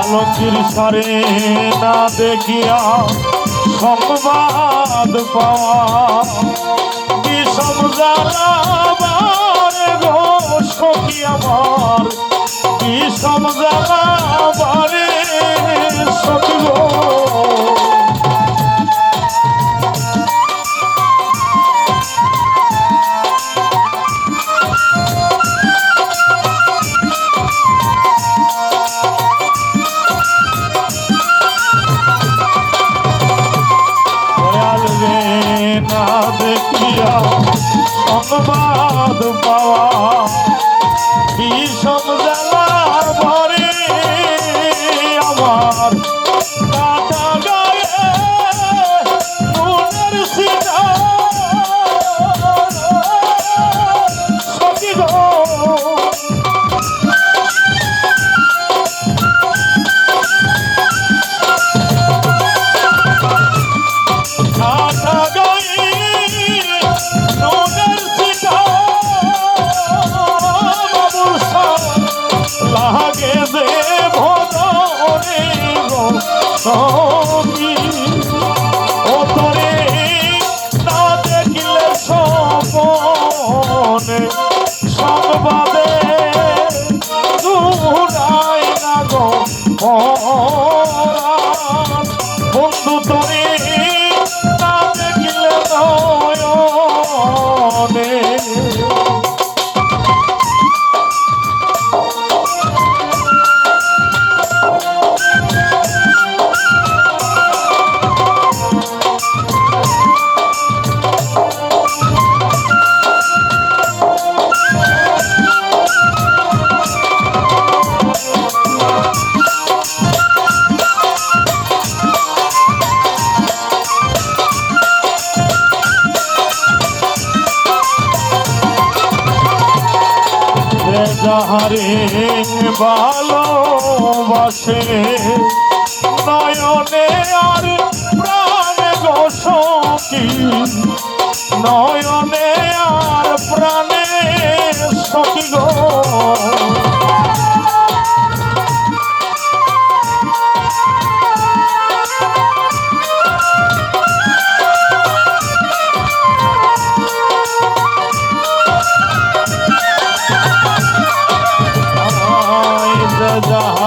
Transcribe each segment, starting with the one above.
আলোকির সারে না দেখিয়া সংবাদ পাওয়া। বিষম জ্বালাবার গো সখী আমার বিষম জ্বালাবারে সখী গো সংবাদ পাওয়া বিষম জ্বালার যাহারে ভালোবাসে নয়নে আর প্রাণে গোসকি নয়নে আর প্রাণে সকি গো। রাজা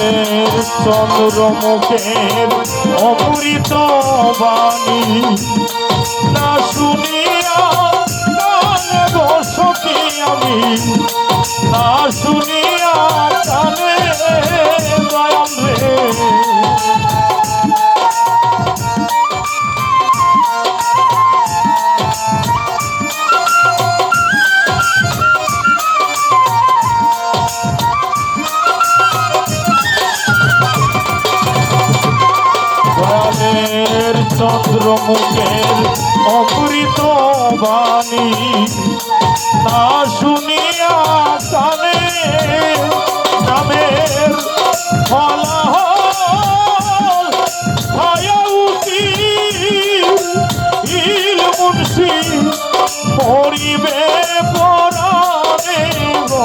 দয়ালের চন্দ্রমুখের অমৃত বাণী। না শুনিয়া কানে গো সখী আমি। না শুনিয়া কানে চন্দ্রমুখের অমৃত বাণী। না শুনিয়া কানে নামের ফলাহল ছায়াউতি ইল মুন্সি পরিবে পরাণে গো